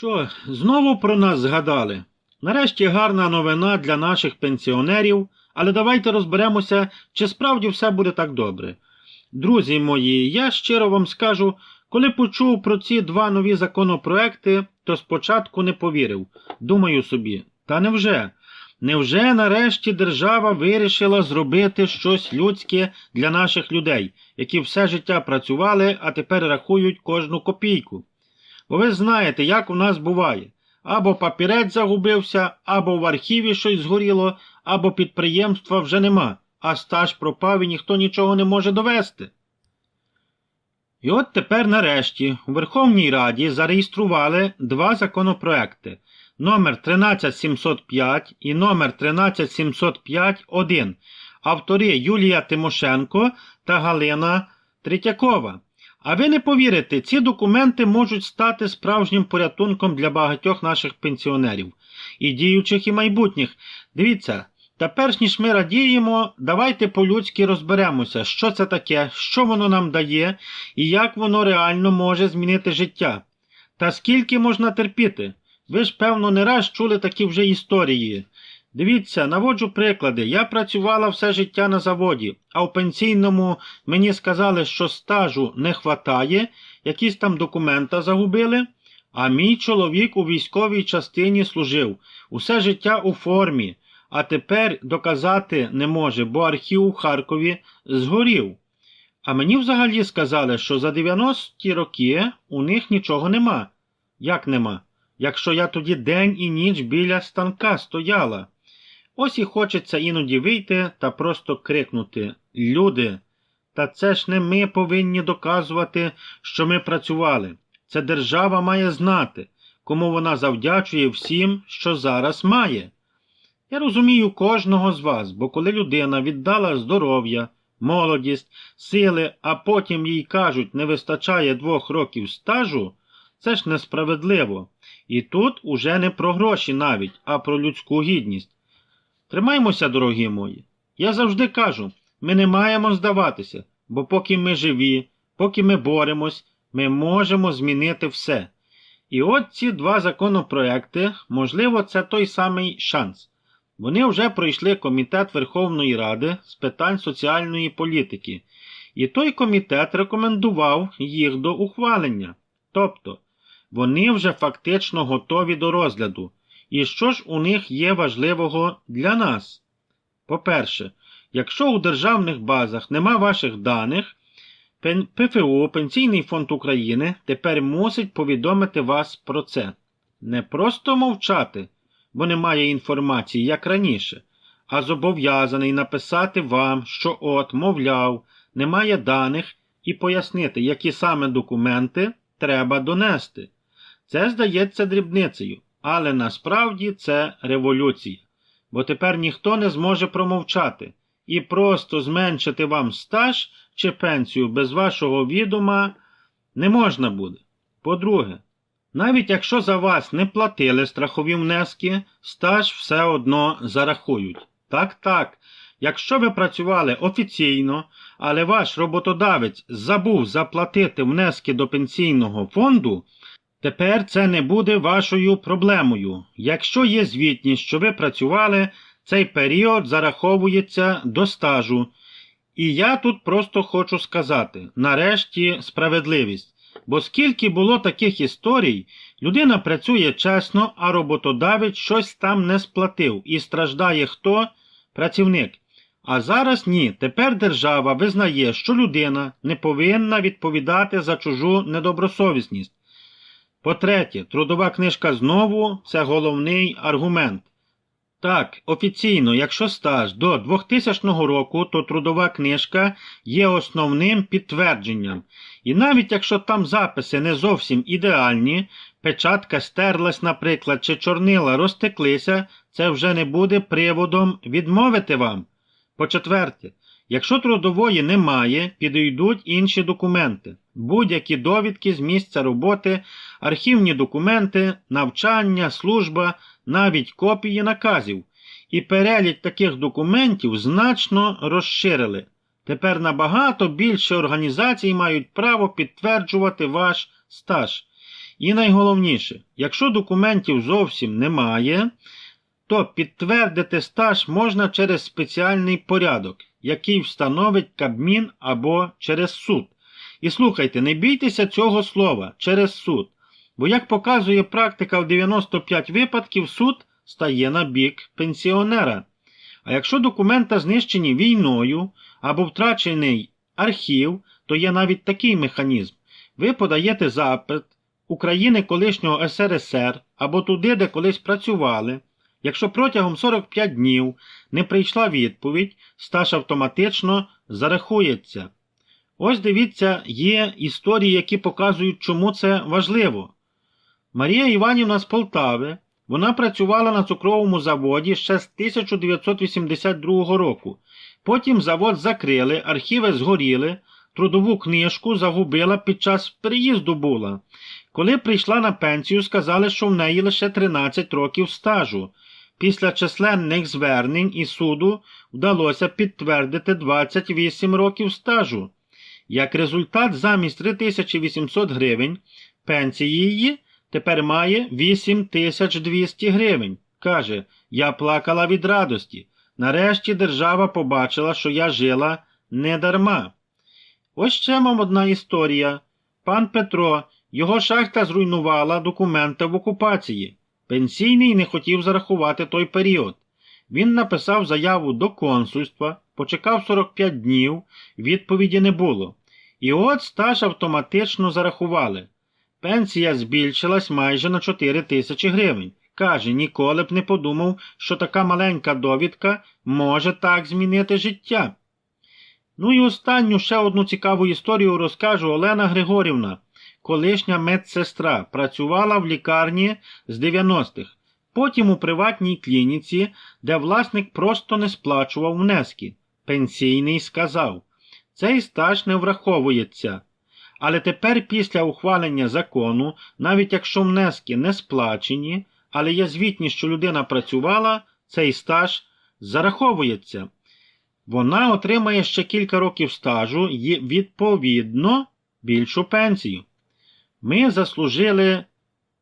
Що, знову про нас згадали? Нарешті гарна новина для наших пенсіонерів, але давайте розберемося, чи справді все буде так добре. Друзі мої, я щиро вам скажу, коли почув про ці два нові законопроекти, то спочатку не повірив. Думаю собі, та невже? Невже нарешті держава вирішила зробити щось людське для наших людей, які все життя працювали, а тепер рахують кожну копійку? Ви знаєте, як у нас буває. Або папірець загубився, або в архіві щось згоріло, або підприємства вже нема, а стаж пропав і ніхто нічого не може довести. І от тепер нарешті у Верховній Раді зареєстрували два законопроекти номер 13705 і номер 13705-1, автори Юлія Тимошенко та Галина Третьякова. А ви не повірите, ці документи можуть стати справжнім порятунком для багатьох наших пенсіонерів, і діючих, і майбутніх. Дивіться, та перш ніж ми радіємо, давайте по-людськи розберемося, що це таке, що воно нам дає і як воно реально може змінити життя. Та скільки можна терпіти? Ви ж, певно, не раз чули такі вже історії. Дивіться, наводжу приклади. Я працювала все життя на заводі, а в пенсійному мені сказали, що стажу не хватає, якісь там документа загубили. А мій чоловік у військовій частині служив усе життя у формі, а тепер доказати не може, бо архів у Харкові згорів. А мені взагалі сказали, що за 90-ті роки у них нічого нема. Як нема? Якщо я тоді день і ніч біля станка стояла. Ось і хочеться іноді вийти та просто крикнути Люди, та це ж не ми повинні доказувати, що ми працювали. Це держава має знати, кому вона завдячує всім, що зараз має. Я розумію кожного з вас, бо коли людина віддала здоров'я, молодість, сили, а потім їй кажуть, не вистачає двох років стажу, це ж несправедливо. І тут уже не про гроші навіть, а про людську гідність. Тримаймося, дорогі мої. Я завжди кажу, ми не маємо здаватися, бо поки ми живі, поки ми боремось, ми можемо змінити все. І от ці два законопроекти, можливо, це той самий шанс. Вони вже пройшли Комітет Верховної Ради з питань соціальної політики, і той комітет рекомендував їх до ухвалення. Тобто, вони вже фактично готові до розгляду. І що ж у них є важливого для нас? По-перше, якщо у державних базах нема ваших даних, ПФУ, Пенсійний фонд України, тепер мусить повідомити вас про це. Не просто мовчати, бо немає інформації, як раніше, а зобов'язаний написати вам, що от, мовляв, немає даних, і пояснити, які саме документи треба донести. Це здається дрібницею, але насправді це революція. Бо тепер ніхто не зможе промовчати і просто зменшити вам стаж чи пенсію без вашого відома не можна буде. По-друге, навіть якщо за вас не платили страхові внески, стаж все одно зарахують. Так, так. Якщо ви працювали офіційно, але ваш роботодавець забув заплатити внески до пенсійного фонду, тепер це не буде вашою проблемою. Якщо є звітність, що ви працювали, цей період зараховується до стажу. І я тут просто хочу сказати: нарешті справедливість. Бо скільки було таких історій, людина працює чесно, а роботодавець щось там не сплатив і страждає хто? Працівник. А зараз ні. Тепер держава визнає, що людина не повинна відповідати за чужу недобросовісність. По-третє, трудова книжка знову це головний аргумент. Так, офіційно, якщо стаж до 2000 року, то трудова книжка є основним підтвердженням. І навіть якщо там записи не зовсім ідеальні, печатка стерлась, наприклад, чи чорнила розтеклися, це вже не буде приводом відмовити вам. По-четверте, якщо трудової немає, підійдуть інші документи, будь-які довідки з місця роботи, архівні документи, навчання, служба, навіть копії наказів. І перелік таких документів значно розширили. Тепер набагато більше організацій мають право підтверджувати ваш стаж. І найголовніше, якщо документів зовсім немає, то підтвердити стаж можна через спеціальний порядок, який встановить Кабмін або через суд. І слухайте, не бійтеся цього слова через суд. Бо, як показує практика в 95 випадків, суд стає на бік пенсіонера. А якщо документа знищені війною або втрачений архів, то є навіть такий механізм. Ви подаєте запит України колишнього СРСР або туди, де колись працювали. Якщо протягом 45 днів не прийшла відповідь, стаж автоматично зарахується. Ось дивіться, є історії, які показують, чому це важливо. Марія Іванівна з Полтави, вона працювала на цукровому заводі ще з 1982 року. Потім завод закрили, архіви згоріли, трудову книжку загубила під час переїзду була. Коли прийшла на пенсію, сказали, що в неї лише 13 років стажу. Після численних звернень і суду вдалося підтвердити 28 років стажу. Як результат, замість 3800 гривень пенсії її тепер має 8200 гривень. Каже, я плакала від радості. Нарешті держава побачила, що я жила не дарма. Ось ще вам одна історія. Пан Петро, його шахта зруйнувала документи в окупації. Пенсійний не хотів зарахувати той період. Він написав заяву до консульства, почекав 45 днів, відповіді не було. І от стаж автоматично зарахували. Пенсія збільшилась майже на 4 тисячі гривень. Каже, ніколи б не подумав, що така маленька довідка може так змінити життя. Ну і останню ще одну цікаву історію розкажу Олена Григорівна, колишня медсестра, працювала в лікарні з 90-х, потім у приватній клініці, де власник просто не сплачував внески. Пенсійний сказав, цей стаж не враховується. Але тепер, після ухвалення закону, навіть якщо внески не сплачені, але є звітність, що людина працювала, цей стаж зараховується. Вона отримає ще кілька років стажу і, відповідно, більшу пенсію. Ми заслужили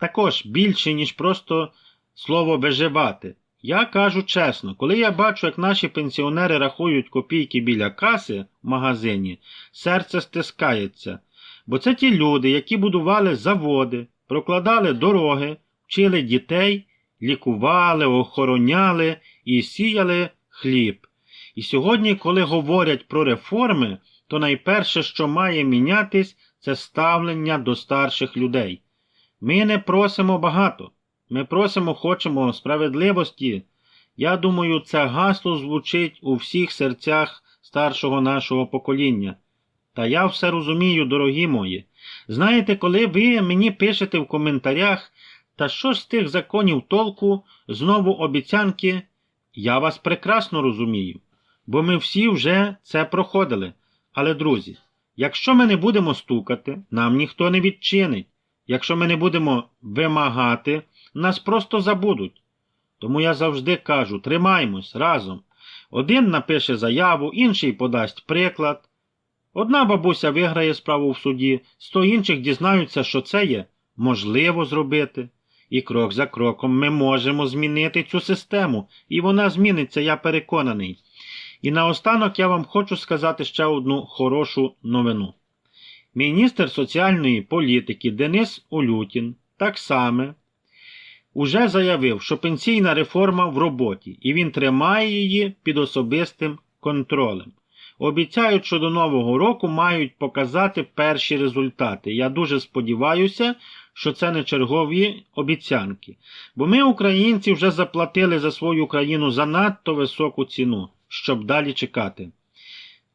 також більше, ніж просто слово виживати. Я кажу чесно, коли я бачу, як наші пенсіонери рахують копійки біля каси в магазині, серце стискається. Бо це ті люди, які будували заводи, прокладали дороги, вчили дітей, лікували, охороняли і сіяли хліб. І сьогодні, коли говорять про реформи, то найперше, що має мінятись, це ставлення до старших людей. Ми не просимо багато, ми просимо, хочемо справедливості. Я думаю, це гасло звучить у всіх серцях старшого нашого покоління. Та я все розумію, дорогі мої. Знаєте, коли ви мені пишете в коментарях, та що з тих законів толку, знову обіцянки, я вас прекрасно розумію, бо ми всі вже це проходили. Але, друзі, якщо ми не будемо стукати, нам ніхто не відчинить. Якщо ми не будемо вимагати, нас просто забудуть. Тому я завжди кажу: тримаймось разом. Один напише заяву, інший подасть приклад. Одна бабуся виграє справу в суді, сто інших дізнаються, що це є можливо зробити. І крок за кроком ми можемо змінити цю систему, і вона зміниться, я переконаний. І наостанок я вам хочу сказати ще одну хорошу новину. Міністр соціальної політики Денис Улютін так само уже заявив, що пенсійна реформа в роботі, і він тримає її під особистим контролем. Обіцяють, що до Нового року мають показати перші результати. Я дуже сподіваюся, що це не чергові обіцянки. Бо ми, українці, вже заплатили за свою країну занадто високу ціну, щоб далі чекати.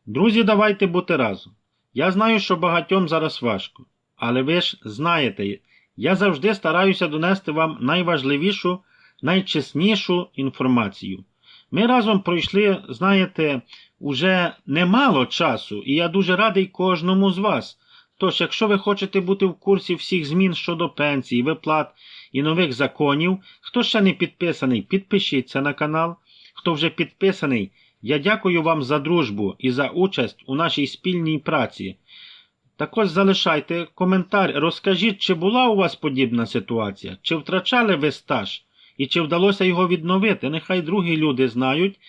Друзі, давайте бути разом. Я знаю, що багатьом зараз важко, але ви ж знаєте, я завжди стараюся донести вам найважливішу, найчеснішу інформацію. Ми разом пройшли, знаєте, уже немало часу, і я дуже радий кожному з вас. Тож, якщо ви хочете бути в курсі всіх змін щодо пенсій, виплат і нових законів, хто ще не підписаний, підпишіться на канал. Хто вже підписаний, я дякую вам за дружбу і за участь у нашій спільній праці. Також залишайте коментар, розкажіть, чи була у вас подібна ситуація, чи втрачали ви стаж, і чи вдалося його відновити. Нехай другі люди знають,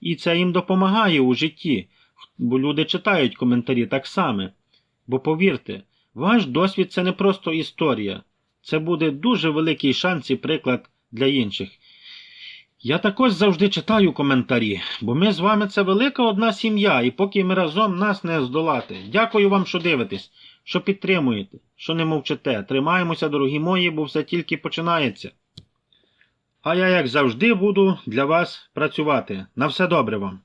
і це їм допомагає у житті, бо люди читають коментарі так само. Бо повірте, ваш досвід це не просто історія, це буде дуже великий шанс і приклад для інших. Я також завжди читаю коментарі, бо ми з вами це велика одна сім'я, і поки ми разом нас не здолати. Дякую вам, що дивитесь, що підтримуєте, що не мовчите. Тримаємося, дорогі мої, бо все тільки починається. А я, як завжди, буду для вас працювати. На все добре вам.